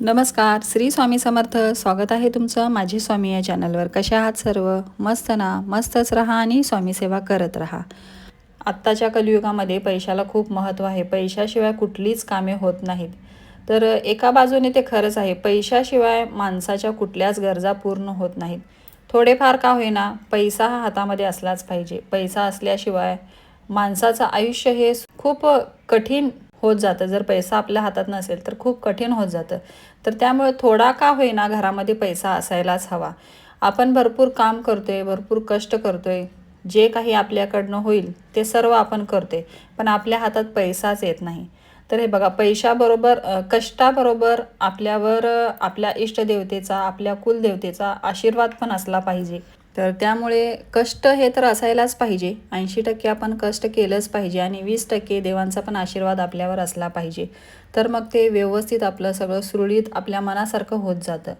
नमस्कार श्री स्वामी समर्थ. स्वागत आहे तुमचं माझी स्वामी या चॅनलवर. कशा आहात सर्व? मस्त ना? मस्तच राहा आणि स्वामी सेवा करत राहा. आत्ताच्या कलियुगामध्ये पैशाला खूप महत्त्व आहे. पैशाशिवाय कुठलीच कामे होत नाहीत. तर एका बाजूने ते खरंच आहे. पैशाशिवाय माणसाच्या कुठल्याच गरजा पूर्ण होत नाहीत. थोडेफार का होईना पैसा हा हातामध्ये असलाच पाहिजे. पैसा असल्याशिवाय माणसाचं आयुष्य हे खूप कठीण होत जातं. जर पैसा आपल्या हातात नसेल तर खूप कठीण होत जातं. तर त्यामुळे थोडा का होईना घरामध्ये पैसा असायलाच हवा. आपण भरपूर काम करतोय भरपूर कष्ट करतोय. जे काही आपल्याकडनं होईल ते सर्व आपण करते पण आपल्या हातात पैसाच येत नाही. तर हे बघा पैशाबरोबर कष्टाबरोबर आपल्यावर आपल्या इष्टदेवतेचा आपल्या कुलदेवतेचा आशीर्वाद पण असला पाहिजे. तर त्यामुळे कष्ट हे तर असायलाच पाहिजे. ऐंशी टक्के आपण कष्ट केलंच पाहिजे आणि वीस टक्के देवांचा पण आशीर्वाद आपल्यावर असला पाहिजे. तर मग ते व्यवस्थित आपलं सगळं सुरळीत आपल्या मनासारखं होत जातं.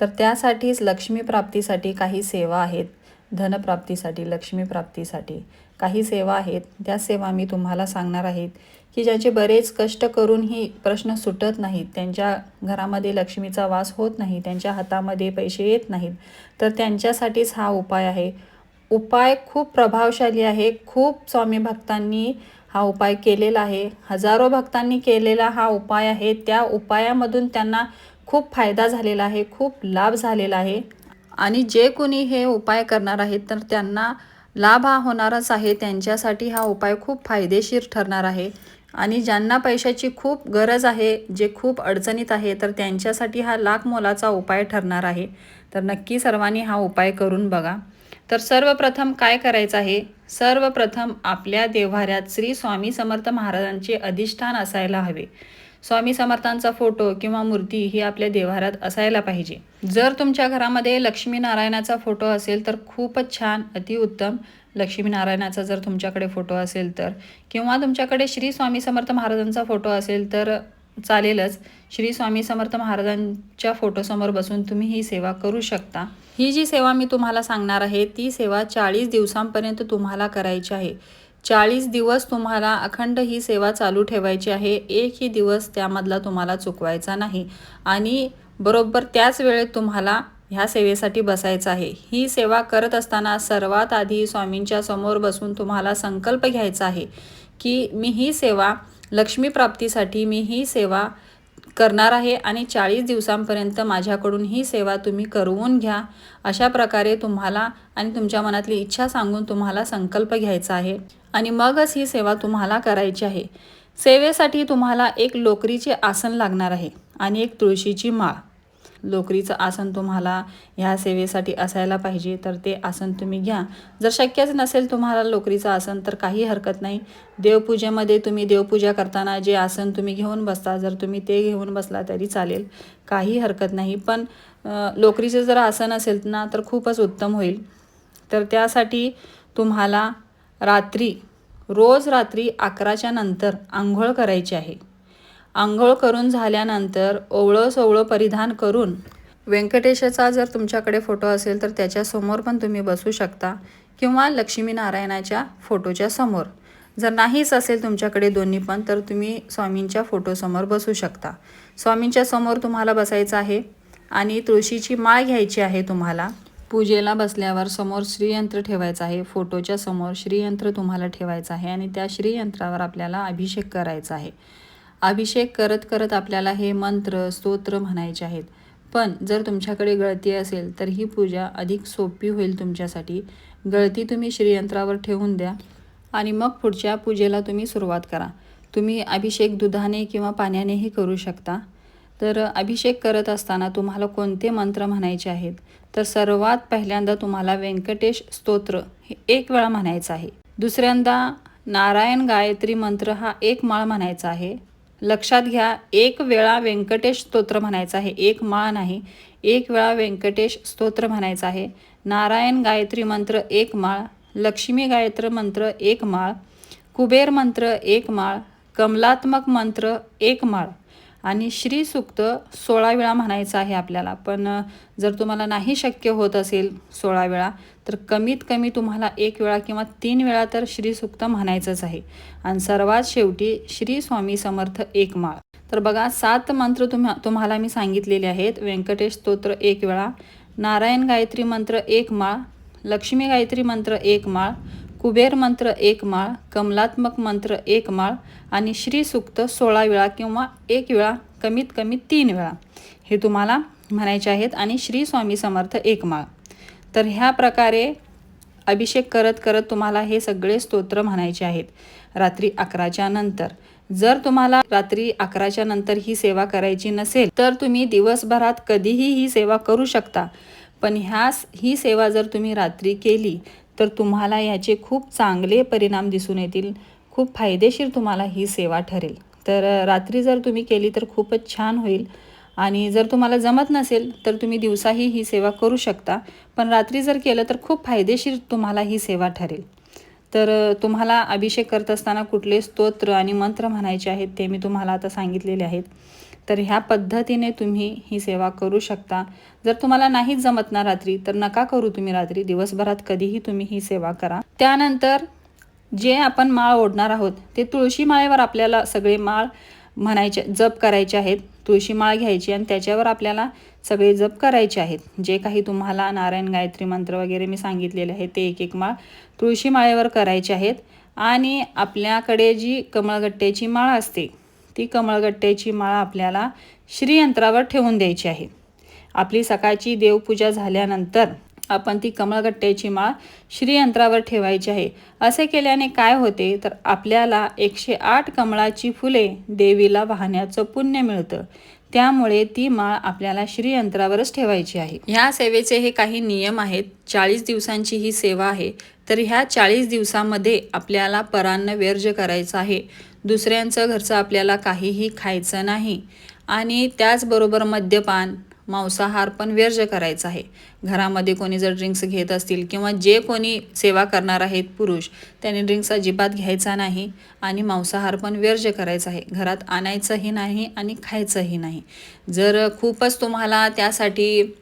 तर त्यासाठीच लक्ष्मी प्राप्तीसाठी काही सेवा आहेत. धनप्राप्तीसाठी लक्ष्मी प्राप्तीसाठी काही सेवा आहेत. त्या सेवा मी तुम्हाला सांगणार आहेत की ज्याचे बरेच कष्ट करूनही प्रश्न सुटत नाहीत. त्यांच्या घरामध्ये लक्ष्मीचा वास होत नाही त्यांच्या हातामध्ये पैसे येत नाहीत. तर त्यांच्यासाठीच हा उपाय आहे. उपाय खूप प्रभावशाली आहे. खूप स्वामी भक्तांनी हा उपाय केलेला आहे. हजारो भक्तांनी केलेला हा उपाय आहे. त्या उपायामधून त्यांना खूप फायदा झालेला आहे खूप लाभ झालेला आहे. आणि जे कोणी हे उपाय करणार आहेत तर त्यांना लाभ हा होणारच आहे. त्यांच्यासाठी हा उपाय खूप फायदेशीर ठरणार आहे. आणि ज्यांना पैशाची खूप गरज आहे जे खूप अडचणीत आहे तर त्यांच्यासाठी हा लाख मोलाचा उपाय ठरणार आहे. तर नक्की सर्वांनी हा उपाय करून बघा. तर सर्वप्रथम काय करायचं आहे? सर्वप्रथम आपल्या देव्हाऱ्यात श्री स्वामी समर्थ महाराजांचे अधिष्ठान असायला हवे. स्वामी समर्थांचा फोटो किंवा मूर्ती ही आपल्या देवारात असायला पाहिजे. जर तुमच्या घरामध्ये लक्ष्मीनारायणाचा फोटो असेल तर खूपच छान अतिउत्तम लक्ष्मीनारायणाचा जर तुमच्याकडे फोटो असेल तर. किंवा तुमच्याकडे श्री स्वामी समर्थ महाराजांचा फोटो असेल तर चालेलच. श्री स्वामी समर्थ महाराजांच्या फोटोसमोर बसून तुम्ही ही सेवा करू शकता. ही जी सेवा मी तुम्हाला सांगणार आहे ती सेवा चाळीस दिवसांपर्यंत तुम्हाला करायची आहे. चाळीस दिवस तुम्हाला अखंड ही सेवा चालू ठेवायची आहे. एकही दिवस त्यामधला तुम्हाला चुकवायचा नाही. आणि बरोबर त्याच वेळेत तुम्हाला ह्या सेवेसाठी बसायचं आहे. ही सेवा करत असताना सर्वात आधी स्वामींच्या समोर बसून तुम्हाला संकल्प घ्यायचा आहे की मी ही सेवा लक्ष्मी प्राप्तीसाठी मी ही सेवा करणार आहे आणि चाळीस दिवसांपर्यंत माझ्याकडून ही सेवा तुम्ही करवून घ्या अशा प्रकारे तुम्हाला आणि तुमच्या मनातली इच्छा सांगून तुम्हाला संकल्प घ्यायचा आहे. आणि मगच ही सेवा तुम्हाला करायची आहे. सेवेसाठी तुम्हाला एक लोकरीचे आसन लागणार आहे आणि एक तुळशीची माळ. लोकरीचं आसन तुम्हाला ह्या सेवेसाठी असायला पाहिजे तर ते आसन तुम्ही घ्या. जर शक्यच नसेल तुम्हाला लोकरीचं आसन तर काही हरकत नाही. देवपूजेमध्ये तुम्ही देवपूजा करताना जे आसन तुम्ही घेऊन बसता जर तुम्ही ते घेऊन बसला तरी चालेल. काही हरकत नाही. पण लोकरीचं जर आसन असेल ना तर खूपच उत्तम होईल. तर त्यासाठी तुम्हाला रात्री रोज रात्री अकराच्या नंतर आंघोळ करायची आहे. आंघोळ करून झाल्यानंतर ओवळं सोवळं परिधान करून व्यंकटेशाचा जर तुमच्याकडे फोटो असेल तर त्याच्यासमोर पण तुम्ही बसू शकता किंवा लक्ष्मीनारायणाच्या फोटोच्या समोर. जर नाहीच असेल तुमच्याकडे दोन्ही पण तर तुम्ही स्वामींच्या फोटोसमोर बसू शकता. स्वामींच्या समोर तुम्हाला बसायचं आहे आणि तुळशीची माळ घ्यायची आहे तुम्हाला. पूजेला बसल्यावर समोर श्रीयंत्र ठेवायचं आहे. फोटोच्या समोर श्रीयंत्र तुम्हाला ठेवायचं आहे आणि त्या श्रीयंत्रावर आपल्याला अभिषेक करायचा आहे. अभिषेक करत करत आपल्याला हे मंत्र स्तोत्र म्हणायचे आहेत. पण जर तुमच्याकडे गळती असेल तर ही पूजा अधिक सोपी होईल तुमच्यासाठी. गळती तुम्ही श्रीयंत्रावर ठेवून द्या आणि मग पुढच्या पूजेला तुम्ही सुरुवात करा. तुम्ही अभिषेक दुधाने किंवा पाण्यानेही करू शकता. तर अभिषेक करत असताना तुम्हाला कोणते मंत्र म्हणायचे आहेत? तर सर्वात पहिल्यांदा तुम्हाला व्यंकटेश स्तोत्र हे एक वेळा म्हणायचं आहे. दुसऱ्यांदा नारायण गायत्री मंत्र हा एक माळ म्हणायचा आहे. लक्षात घ्या एक वेळा व्यंकटेश स्तोत्र म्हणायचं आहे. एक माळ नाही एक वेळा व्यंकटेश स्तोत्र म्हणायचं आहे. नारायण गायत्री मंत्र एक माळ लक्ष्मी गायत्र मंत्र एक माळ कुबेर मंत्र एक माळ कमलात्मक मंत्र एक माळ आणि श्रीसुक्त सोळा वेळा म्हणायचं आहे आपल्याला. पण जर तुम्हाला नाही शक्य होत असेल सोळा वेळा तर कमीत कमी तुम्हाला एक वेळा किंवा तीन वेळा तर श्रीसुक्त म्हणायचंच आहे. आणि सर्वात शेवटी श्री स्वामी समर्थ एक माळ. तर बघा सात मंत्र तुम्हा तुम्हाला मी सांगितलेले आहेत. व्यंकटेश स्तोत्र एक वेळा नारायण गायत्री मंत्र एक माळ लक्ष्मी गायत्री मंत्र एक माळ कुबेर मंत्र एक माळ कमलात्मक मंत्र एक माळ आणि श्री सुक्त सोळा वेळा किंवा एक वेळा कमीत कमी तीन वेळा. हे तुम्हाला म्हणायचे आहेत आणि श्री स्वामी समर्थ एक माळ. तर ह्या प्रकारे अभिषेक करत करत तुम्हाला हे सगळे स्तोत्र म्हणायचे आहेत. रात्री अकराच्या नंतर. जर तुम्हाला रात्री अकराच्या नंतर ही सेवा करायची नसेल तर तुम्ही दिवसभरात कधीही ही सेवा करू शकता. पण ह्या ही सेवा जर तुम्ही रात्री केली तर तुम्हाला याचे खूप चांगले परिणाम दिसून येतील. खूप फायदेशीर तुम्हाला ही सेवा ठरेल. तर रात्री जर तुम्ही केली तर खूपच छान होईल. आणि जर तुम्हाला जमत नसेल तर तुम्ही दिवसाही ही सेवा करू शकता. पण रात्री जर केलं तर खूप फायदेशीर तुम्हाला ही सेवा ठरेल. तर तुम्हाला अभिषेक करत असताना कुठले स्तोत्र आणि मंत्र म्हणायचे आहेत ते मी तुम्हाला आता सांगितलेले आहेत. तर ह्या पद्धतीने तुम्ही ही सेवा करू शकता. जर तुम्हाला नाहीच जमत ना रात्री तर नका करू तुम्ही रात्री. दिवसभरात कधीही तुम्ही ही सेवा करा. त्यानंतर जे आपण माळ ओढणार आहोत ते तुळशी माळेवर आपल्याला सगळे माळ म्हणायचे जप करायचे आहेत. तुळशी माळ घ्यायची आणि त्याच्यावर आपल्याला सगळे जप करायचे आहेत. जे काही तुम्हाला नारायण गायत्री मंत्र वगैरे मी सांगितलेले आहे ते एक एक माळ तुळशी माळेवर करायचे आहेत. आणि आपल्याकडे जी कमळगट्ट्याची माळ असते ती कमळगट्ट्याची माळ आपल्याला श्रीयंत्रावर ठेवून द्यायची आहे. आपली सकाळची देवपूजा झाल्यानंतर आपण ती कमळगट्ट्याची माळ श्रीयंत्रावर ठेवायची आहे. असे केल्याने काय होते? तर आपल्याला एकशे आठ कमळाची फुले देवीला वाहण्याचं पुण्य मिळतं. त्यामुळे ती माळ आपल्याला श्रीयंत्रावरच ठेवायची आहे. ह्या सेवेचे हे काही नियम आहेत. चाळीस दिवसांची ही सेवा आहे. तर ह्या चाळीस दिवसामध्ये आपल्याला परान्न व्यर्ज करायचं आहे. दुसऱ्यांचं घरचं आपल्याला काहीही खायचं नाही. आणि त्याचबरोबर मद्यपान मांसाहार पण व्यर्ज करायचा आहे. घरामध्ये कोणी जर ड्रिंक्स घेत असतील किंवा जे कोणी सेवा करणार आहेत पुरुष त्यांनी ड्रिंक्स अजिबात घ्यायचा नाही आणि मांसाहार पण व्यर्ज करायचा आहे. घरात आणायचंही नाही आणि खायचंही नाही. जर खूपच तुम्हाला त्यासाठी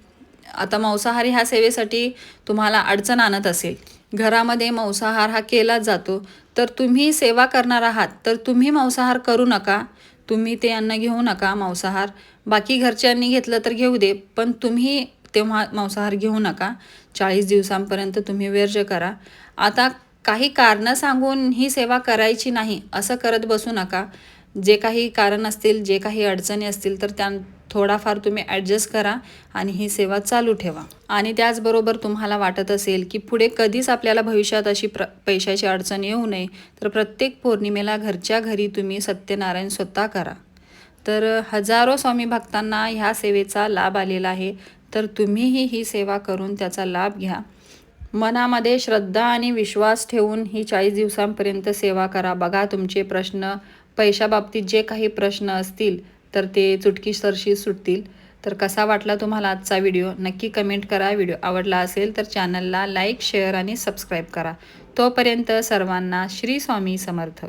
आता मांसाहारी ह्या सेवेसाठी तुम्हाला अडचण आणत असेल घरामध्ये मांसाहार हा केला जातो. तर तुम्ही सेवा करणार आहात तर तुम्ही मांसाहार करू नका. तुम्ही ते अन्न घेऊ नका मांसाहार. बाकी घरच्यांनी घेतलं तर घेऊ दे पण तुम्ही तेव्हा मांसाहार घेऊ नका. चाळीस दिवसांपर्यंत तुम्ही व्यर्ज करा. आता काही कारणं सांगून ही सेवा करायची नाही असं करत बसू नका. जे काही कारण असतील जे काही अडचणी असतील तर त्या थोडाफार तुम्ही ॲडजस्ट करा आणि ही सेवा चालू ठेवा. आणि त्याचबरोबर तुम्हाला वाटत असेल की पुढे कधीच आपल्याला भविष्यात अशी प्र पैशाची अडचण येऊ नये तर प्रत्येक पौर्णिमेला घरच्या घरी तुम्ही सत्यनारायण स्वतः करा. तर हजारो स्वामी भक्तांना ह्या सेवेचा लाभ आलेला आहे तर तुम्हीही ही सेवा करून त्याचा लाभ घ्या. मनामध्ये श्रद्धा आणि विश्वास ठेवून ही चाळीस दिवसांपर्यंत सेवा करा. बघा तुमचे प्रश्न पैशाबाबतीत जे काही प्रश्न असतील तर ते चुटकीसरशी सुटतील. तर कसा वाटला तुम्हाला आजचा व्हिडिओ? नक्की कमेंट करा. व्हिडिओ आवडला असेल तर चॅनलला लाईक शेअर आणि सबस्क्राईब करा. तोपर्यंत सर्वांना श्री स्वामी समर्थ.